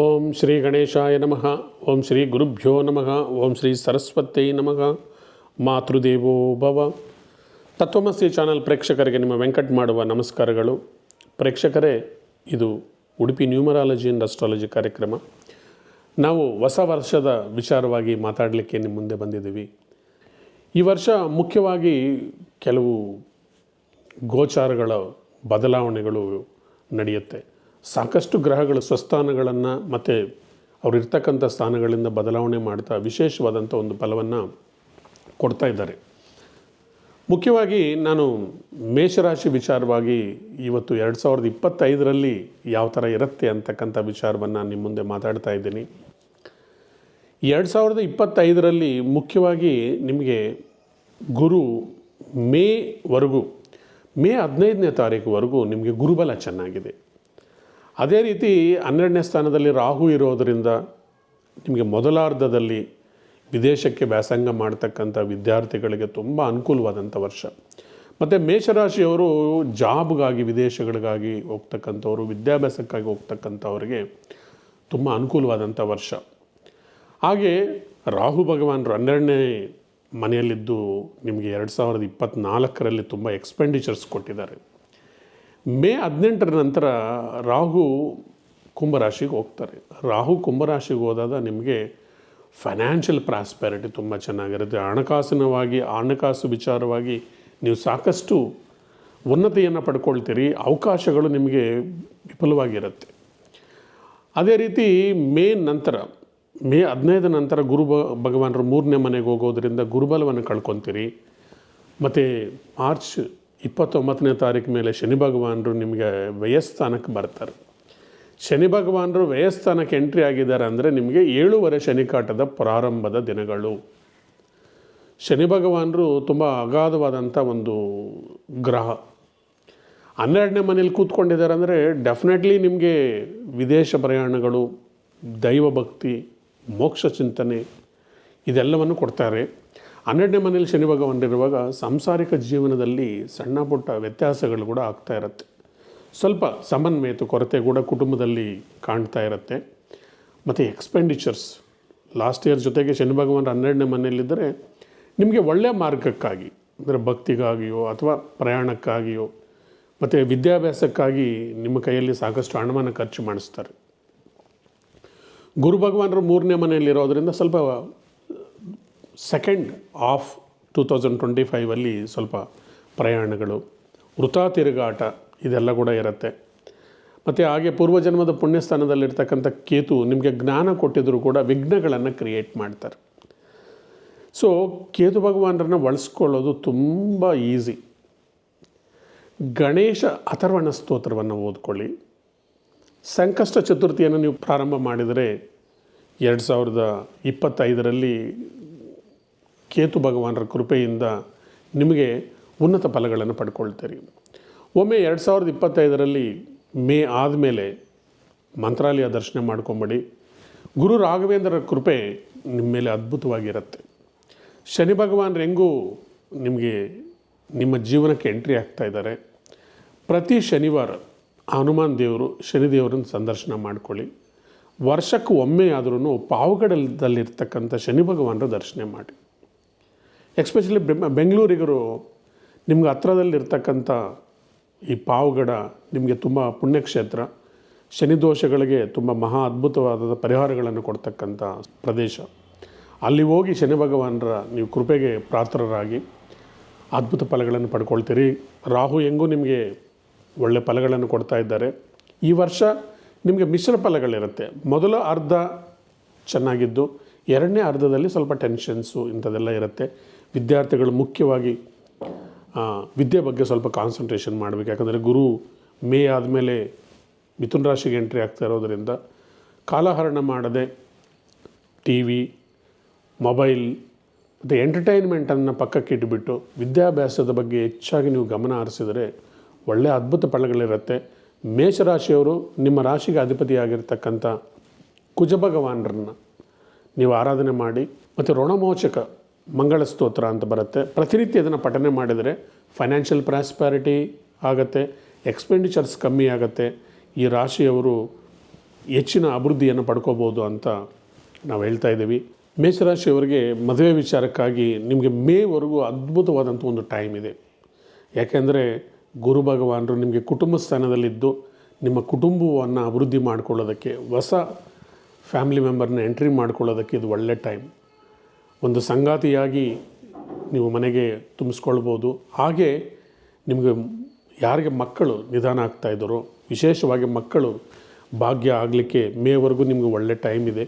ಓಂ ಶ್ರೀ ಗಣೇಶಾಯ ನಮಃ. ಓಂ ಶ್ರೀ ಗುರುಭ್ಯೋ ನಮಃ. ಓಂ ಶ್ರೀ ಸರಸ್ವತೈ ನಮಃ. ಮಾತೃದೇವೋ ಭವ. ತತ್ವಮಸಿ ಚಾನಲ್ ಪ್ರೇಕ್ಷಕರಿಗೆ ನಿಮ್ಮ ವೆಂಕಟ್ ಮಾಡುವ ನಮಸ್ಕಾರಗಳು. ಪ್ರೇಕ್ಷಕರೇ, ಇದು ಉಡುಪಿ ನ್ಯೂಮರಾಲಜಿ ಆ್ಯಂಡ್ ಅಸ್ಟ್ರಾಲಜಿ ಕಾರ್ಯಕ್ರಮ. ನಾವು ಹೊಸ ವರ್ಷದ ವಿಚಾರವಾಗಿ ಮಾತಾಡಲಿಕ್ಕೆ ನಿಮ್ಮ ಮುಂದೆ ಬಂದಿದ್ದೀವಿ. ಈ ವರ್ಷ ಮುಖ್ಯವಾಗಿ ಕೆಲವು ಗೋಚಾರಗಳ ಬದಲಾವಣೆಗಳು ನಡೆಯುತ್ತೆ. ಸಾಕಷ್ಟು ಗ್ರಹಗಳು ಸ್ವಸ್ಥಾನಗಳನ್ನು ಮತ್ತು ಅವರಿರ್ತಕ್ಕಂಥ ಸ್ಥಾನಗಳಿಂದ ಬದಲಾವಣೆ ಮಾಡ್ತಾ ವಿಶೇಷವಾದಂಥ ಒಂದು ಫಲವನ್ನು ಕೊಡ್ತಾ ಇದ್ದಾರೆ. ಮುಖ್ಯವಾಗಿ ನಾನು ಮೇಷರಾಶಿ ವಿಚಾರವಾಗಿ ಇವತ್ತು ಎರಡು ಸಾವಿರದ ಇಪ್ಪತ್ತೈದರಲ್ಲಿ ಯಾವ ಥರ ಇರುತ್ತೆ ಅಂತಕ್ಕಂಥ ವಿಚಾರವನ್ನು ನಿಮ್ಮ ಮುಂದೆ ಮಾತಾಡ್ತಾ ಇದ್ದೀನಿ. ಎರಡು ಸಾವಿರದ ಇಪ್ಪತ್ತೈದರಲ್ಲಿ ಮುಖ್ಯವಾಗಿ ನಿಮಗೆ ಗುರು ಮೇವರೆಗೂ ಮೇ ಹದಿನೈದನೇ ತಾರೀಕುವರೆಗೂ ನಿಮಗೆ ಗುರುಬಲ ಚೆನ್ನಾಗಿದೆ. ಅದೇ ರೀತಿ ಹನ್ನೆರಡನೇ ಸ್ಥಾನದಲ್ಲಿ ರಾಹು ಇರೋದರಿಂದ ನಿಮಗೆ ಮೊದಲಾರ್ಧದಲ್ಲಿ ವಿದೇಶಕ್ಕೆ ವ್ಯಾಸಂಗ ಮಾಡ್ತಕ್ಕಂಥ ವಿದ್ಯಾರ್ಥಿಗಳಿಗೆ ತುಂಬ ಅನುಕೂಲವಾದಂಥ ವರ್ಷ. ಮತ್ತು ಮೇಷರಾಶಿಯವರು ಜಾಬ್ಗಾಗಿ, ವಿದೇಶಗಳಿಗಾಗಿ ಹೋಗ್ತಕ್ಕಂಥವ್ರು, ವಿದ್ಯಾಭ್ಯಾಸಕ್ಕಾಗಿ ಹೋಗ್ತಕ್ಕಂಥವ್ರಿಗೆ ತುಂಬ ಅನುಕೂಲವಾದಂಥ ವರ್ಷ. ಹಾಗೆ ರಾಹು ಭಗವಾನರು ಹನ್ನೆರಡನೇ ಮನೆಯಲ್ಲಿದ್ದು ನಿಮಗೆ ಎರಡು ಸಾವಿರದ ಇಪ್ಪತ್ತ್ನಾಲ್ಕರಲ್ಲಿ ತುಂಬ ಎಕ್ಸ್ಪೆಂಡಿಚರ್ಸ್ ಕೊಟ್ಟಿದ್ದಾರೆ. ಮೇ ಹದಿನೆಂಟರ ನಂತರ ರಾಹು ಕುಂಭರಾಶಿಗೆ ಹೋಗ್ತಾರೆ. ರಾಹು ಕುಂಭರಾಶಿಗೆ ಹೋದಾಗ ನಿಮಗೆ ಫೈನಾನ್ಷಿಯಲ್ ಪ್ರಾಸ್ಪೆರಿಟಿ ತುಂಬ ಚೆನ್ನಾಗಿರುತ್ತೆ. ಹಣಕಾಸಿನವಾಗಿ, ಹಣಕಾಸು ವಿಚಾರವಾಗಿ ನೀವು ಸಾಕಷ್ಟು ಉನ್ನತಿಯನ್ನು ಪಡ್ಕೊಳ್ತೀರಿ. ಅವಕಾಶಗಳು ನಿಮಗೆ ವಿಫುಲವಾಗಿರುತ್ತೆ. ಅದೇ ರೀತಿ ಮೇ ನಂತರ, ಮೇ ಹದಿನೈದು ನಂತರ ಗುರು ಭಗವಾನರು ಮೂರನೇ ಮನೆಗೆ ಹೋಗೋದ್ರಿಂದ ಗುರುಬಲವನ್ನು ಕಳ್ಕೊತೀರಿ. ಮತ್ತು ಮಾರ್ಚ್ ಇಪ್ಪತ್ತೊಂಬತ್ತನೇ ತಾರೀಕು ಮೇಲೆ ಶನಿ ಭಗವಾನರು ನಿಮಗೆ ವ್ಯಯಸ್ಥಾನಕ್ಕೆ ಬರ್ತಾರೆ. ಶನಿ ಭಗವಾನರು ವ್ಯಯಸ್ಥಾನಕ್ಕೆ ಎಂಟ್ರಿ ಆಗಿದ್ದಾರೆ ಅಂದರೆ ನಿಮಗೆ ಏಳೂವರೆ ಶನಿಕಾಟದ ಪ್ರಾರಂಭದ ದಿನಗಳು. ಶನಿ ಭಗವಾನರು ತುಂಬ ಅಗಾಧವಾದಂಥ ಒಂದು ಗ್ರಹ. ಹನ್ನೆರಡನೇ ಮನೇಲಿ ಕೂತ್ಕೊಂಡಿದ್ದಾರೆ ಅಂದರೆ ಡೆಫಿನೆಟ್ಲಿ ನಿಮಗೆ ವಿದೇಶ ಪ್ರಯಾಣಗಳು ದೈವ ಭಕ್ತಿ ಮೋಕ್ಷ ಚಿಂತನೆ, ಇದೆಲ್ಲವನ್ನು ಕೊಡ್ತಾರೆ. ಹನ್ನೆರಡನೇ ಮನೇಲಿ ಶನಿ ಭಗವಾನರಿರುವಾಗ ಸಾಂಸಾರಿಕ ಜೀವನದಲ್ಲಿ ಸಣ್ಣ ಪುಟ್ಟ ವ್ಯತ್ಯಾಸಗಳು ಕೂಡ ಆಗ್ತಾ ಇರುತ್ತೆ. ಸ್ವಲ್ಪ ಸಮನ್ವಯತೆ, ಕೊರತೆ ಕೂಡ ಕುಟುಂಬದಲ್ಲಿ ಕಾಣ್ತಾ ಇರುತ್ತೆ. ಮತ್ತು ಎಕ್ಸ್ಪೆಂಡಿಚರ್ಸ್ ಲಾಸ್ಟ್ ಇಯರ್ ಜೊತೆಗೆ ಶನಿ ಭಗವಂತ ಹನ್ನೆರಡನೇ ಮನೆಯಲ್ಲಿದ್ದರೆ ನಿಮಗೆ ಒಳ್ಳೆಯ ಮಾರ್ಗಕ್ಕಾಗಿ, ಅಂದರೆ ಭಕ್ತಿಗಾಗಿಯೋ ಅಥವಾ ಪ್ರಯಾಣಕ್ಕಾಗಿಯೋ, ಮತ್ತು ವಿದ್ಯಾಭ್ಯಾಸಕ್ಕಾಗಿ ನಿಮ್ಮ ಕೈಯಲ್ಲಿ ಸಾಕಷ್ಟು ಹಣವನ್ನು ಖರ್ಚು ಮಾಡಿಸ್ತಾರೆ. ಗುರು ಭಗವಾನರು ಮೂರನೇ ಮನೆಯಲ್ಲಿರೋದ್ರಿಂದ ಸ್ವಲ್ಪ second half two thousand twenty ಫೈವಲ್ಲಿ ಸ್ವಲ್ಪ ಪ್ರಯಾಣಗಳು, ವೃಥಾ ತಿರುಗಾಟ ಇದೆಲ್ಲ ಕೂಡ ಇರುತ್ತೆ. ಮತ್ತು ಹಾಗೆ ಪೂರ್ವಜನ್ಮದ ಪುಣ್ಯಸ್ಥಾನದಲ್ಲಿರ್ತಕ್ಕಂಥ ಕೇತು ನಿಮಗೆ ಜ್ಞಾನ ಕೊಟ್ಟಿದ್ದರೂ ಕೂಡ ವಿಘ್ನಗಳನ್ನು ಕ್ರಿಯೇಟ್ ಮಾಡ್ತಾರೆ. ಸೊ ಕೇತು ಭಗವಾನರನ್ನು ಬಳಸ್ಕೊಳ್ಳೋದು ತುಂಬ ಈಸಿ ಗಣೇಶ ಅಥರ್ವಣ ಸ್ತೋತ್ರವನ್ನು ಓದ್ಕೊಳ್ಳಿ. ಸಂಕಷ್ಟ ಚತುರ್ಥಿಯನ್ನು ನೀವು ಪ್ರಾರಂಭ ಮಾಡಿದರೆ ಎರಡು ಸಾವಿರದ ಇಪ್ಪತ್ತೈದರಲ್ಲಿ ಕೇತು ಭಗವಾನರ ಕೃಪೆಯಿಂದ ನಿಮಗೆ ಉನ್ನತ ಫಲಗಳನ್ನು ಪಡ್ಕೊಳ್ತೀರಿ. ಒಮ್ಮೆ ಎರಡು ಸಾವಿರದ ಇಪ್ಪತ್ತೈದರಲ್ಲಿ ಮೇ ಆದಮೇಲೆ ಮಂತ್ರಾಲಯ ದರ್ಶನ ಮಾಡ್ಕೊಂಬಿಡಿ. ಗುರು ರಾಘವೇಂದ್ರರ ಕೃಪೆ ನಿಮ್ಮ ಮೇಲೆ ಅದ್ಭುತವಾಗಿರುತ್ತೆ. ಶನಿ ಭಗವಾನ್ ಹೆಂಗೂ ನಿಮಗೆ ನಿಮ್ಮ ಜೀವನಕ್ಕೆ ಎಂಟ್ರಿ ಆಗ್ತಾ ಇದ್ದಾರೆ. ಪ್ರತಿ ಶನಿವಾರ ಹನುಮಾನ್ ದೇವರು ಶನಿದೇವರನ್ನು ಸಂದರ್ಶನ ಮಾಡ್ಕೊಳ್ಳಿ. ವರ್ಷಕ್ಕೆ ಒಮ್ಮೆ ಆದ್ರೂ ಪಾವಗಡದಲ್ಲಿರ್ತಕ್ಕಂಥ ಶನಿ ಭಗವಾನರ ದರ್ಶನ ಮಾಡಿ. ಎಕ್ಸ್ಪೆಷಲಿ ಬೆಂಗಳೂರಿಗರು ನಿಮ್ಗೆ ಹತ್ರದಲ್ಲಿರ್ತಕ್ಕಂಥ ಈ ಪಾವಗಡ ನಿಮಗೆ ತುಂಬ ಪುಣ್ಯಕ್ಷೇತ್ರ. ಶನಿ ದೋಷಗಳಿಗೆ ತುಂಬ ಮಹಾ ಅದ್ಭುತವಾದ ಪರಿಹಾರಗಳನ್ನು ಕೊಡ್ತಕ್ಕಂಥ ಪ್ರದೇಶ. ಅಲ್ಲಿ ಹೋಗಿ ಶನಿ ಭಗವಾನರ ನೀವು ಕೃಪೆಗೆ ಪಾತ್ರರಾಗಿ ಅದ್ಭುತ ಫಲಗಳನ್ನು ಪಡ್ಕೊಳ್ತೀರಿ. ರಾಹು ಹೆಂಗೂ ನಿಮಗೆ ಒಳ್ಳೆ ಫಲಗಳನ್ನು ಕೊಡ್ತಾ ಇದ್ದಾರೆ. ಈ ವರ್ಷ ನಿಮಗೆ ಮಿಶ್ರ ಫಲಗಳಿರುತ್ತೆ. ಮೊದಲ ಅರ್ಧ ಚೆನ್ನಾಗಿದ್ದು, ಎರಡನೇ ಅರ್ಧದಲ್ಲಿ ಸ್ವಲ್ಪ ಟೆನ್ಷನ್ಸು ಇಂಥದ್ದೆಲ್ಲ ಇರುತ್ತೆ. ವಿದ್ಯಾರ್ಥಿಗಳು ಮುಖ್ಯವಾಗಿ ವಿದ್ಯೆ ಬಗ್ಗೆ ಸ್ವಲ್ಪ ಕಾನ್ಸಂಟ್ರೇಷನ್ ಮಾಡಬೇಕು. ಯಾಕಂದರೆ ಗುರು ಮೇ ಆದಮೇಲೆ ಮಿಥುನ್ ರಾಶಿಗೆ ಎಂಟ್ರಿ ಆಗ್ತಾ ಇರೋದರಿಂದ ಕಾಲಹರಣ ಮಾಡದೆ ಟಿ ವಿ ಮೊಬೈಲ್ ಮತ್ತು ಎಂಟರ್ಟೈನ್ಮೆಂಟನ್ನು ಪಕ್ಕಕ್ಕೆ ಇಟ್ಬಿಟ್ಟು ವಿದ್ಯಾಭ್ಯಾಸದ ಬಗ್ಗೆ ಹೆಚ್ಚಾಗಿ ನೀವು ಗಮನ ಹರಿಸಿದರೆ ಒಳ್ಳೆಯ ಅದ್ಭುತ ಫಲಗಳಿರುತ್ತೆ. ಮೇಷರಾಶಿಯವರು ನಿಮ್ಮ ರಾಶಿಗೆ ಅಧಿಪತಿಯಾಗಿರ್ತಕ್ಕಂಥ ಕುಜ ಭಗವಾನರನ್ನು ನೀವು ಆರಾಧನೆ ಮಾಡಿ ಮತ್ತು ಋಣಮೋಚಕ ಮಂಗಳ ಸ್ತೋತ್ರ ಅಂತ ಬರುತ್ತೆ. ಪ್ರತಿನಿತ್ಯ ಅದನ್ನು ಪಠನೆ ಮಾಡಿದರೆ ಫೈನಾನ್ಷಿಯಲ್ ಪ್ರಾಸ್ಪ್ಯಾರಿಟಿ ಆಗುತ್ತೆ ಎಕ್ಸ್ಪೆಂಡಿಚರ್ಸ್ ಕಮ್ಮಿ ಆಗುತ್ತೆ, ಈ ರಾಶಿಯವರು ಹೆಚ್ಚಿನ ಅಭಿವೃದ್ಧಿಯನ್ನು ಪಡ್ಕೋಬೋದು ಅಂತ ನಾವು ಹೇಳ್ತಾ ಇದ್ದೀವಿ. ಮೇಷರಾಶಿಯವರಿಗೆ ಮದುವೆ ವಿಚಾರಕ್ಕಾಗಿ ನಿಮಗೆ ಮೇವರೆಗೂ ಅದ್ಭುತವಾದಂಥ ಒಂದು ಟೈಮ್ ಇದೆ. ಯಾಕೆಂದರೆ ಗುರು ಭಗವಾನರು ನಿಮಗೆ ಕುಟುಂಬ ಸ್ಥಾನದಲ್ಲಿದ್ದು ನಿಮ್ಮ ಕುಟುಂಬವನ್ನು ಅಭಿವೃದ್ಧಿ ಮಾಡ್ಕೊಳ್ಳೋದಕ್ಕೆ, ಹೊಸ ಫ್ಯಾಮಿಲಿ ಮೆಂಬರ್ನ ಎಂಟ್ರಿ ಮಾಡ್ಕೊಳ್ಳೋದಕ್ಕೆ ಇದು ಒಳ್ಳೆ ಟೈಮ್ ಒಂದು ಸಂಗಾತಿಯಾಗಿ ನೀವು ಮನೆಗೆ ತುಂಬಿಸ್ಕೊಳ್ಬೋದು. ಹಾಗೆ ನಿಮಗೆ ಯಾರಿಗೆ ಮಕ್ಕಳು ನಿಧಾನ ಆಗ್ತಾ ಇದ್ದಾರೋ, ವಿಶೇಷವಾಗಿ ಮಕ್ಕಳು ಭಾಗ್ಯ ಆಗಲಿಕ್ಕೆ ಮೇವರೆಗೂ ನಿಮಗೆ ಒಳ್ಳೆ ಟೈಮ್ ಇದೆ.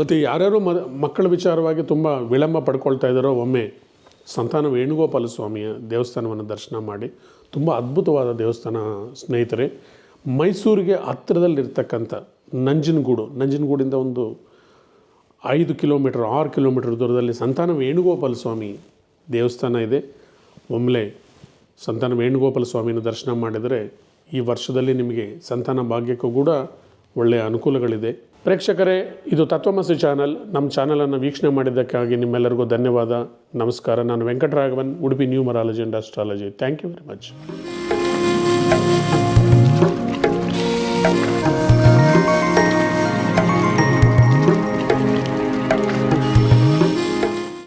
ಮತ್ತು ಯಾರ್ಯಾರು ಮ, ಮಕ್ಕಳ ವಿಚಾರವಾಗಿ ತುಂಬ ವಿಳಂಬ ಪಡ್ಕೊಳ್ತಾ ಇದ್ದಾರೋ, ಒಮ್ಮೆ ಸಂತಾನ ವೇಣುಗೋಪಾಲ ಸ್ವಾಮಿಯ ದೇವಸ್ಥಾನವನ್ನು ದರ್ಶನ ಮಾಡಿ. ತುಂಬ ಅದ್ಭುತವಾದ ದೇವಸ್ಥಾನ ಸ್ನೇಹಿತರೆ. ಮೈಸೂರಿಗೆ ಹತ್ತಿರದಲ್ಲಿರ್ತಕ್ಕಂಥ ನಂಜನಗೂಡು, ನಂಜನಗೂಡಿಂದ ಒಂದು ಐದು ಕಿಲೋಮೀಟರ್, ಆರು ಕಿಲೋಮೀಟರ್ ದೂರದಲ್ಲಿ ಸಂತಾನ ವೇಣುಗೋಪಾಲ ಸ್ವಾಮಿ ದೇವಸ್ಥಾನ ಇದೆ. ಒಮ್ಮೆಲೆ ಸಂತಾನ ವೇಣುಗೋಪಾಲ ಸ್ವಾಮಿನ ದರ್ಶನ ಮಾಡಿದರೆ ಈ ವರ್ಷದಲ್ಲಿ ನಿಮಗೆ ಸಂತಾನ ಭಾಗ್ಯಕ್ಕೂ ಕೂಡ ಒಳ್ಳೆಯ ಅನುಕೂಲಗಳಿದೆ. ಪ್ರೇಕ್ಷಕರೇ, ಇದು ತತ್ವಮಸಿ ಚಾನಲ್. ನಮ್ಮ ಚಾನಲನ್ನು ವೀಕ್ಷಣೆ ಮಾಡಿದ್ದಕ್ಕಾಗಿ ನಿಮ್ಮೆಲ್ಲರಿಗೂ ಧನ್ಯವಾದ. ನಮಸ್ಕಾರ, ನಾನು Venkataraghavan, Udupi numerology and astrology thank you very much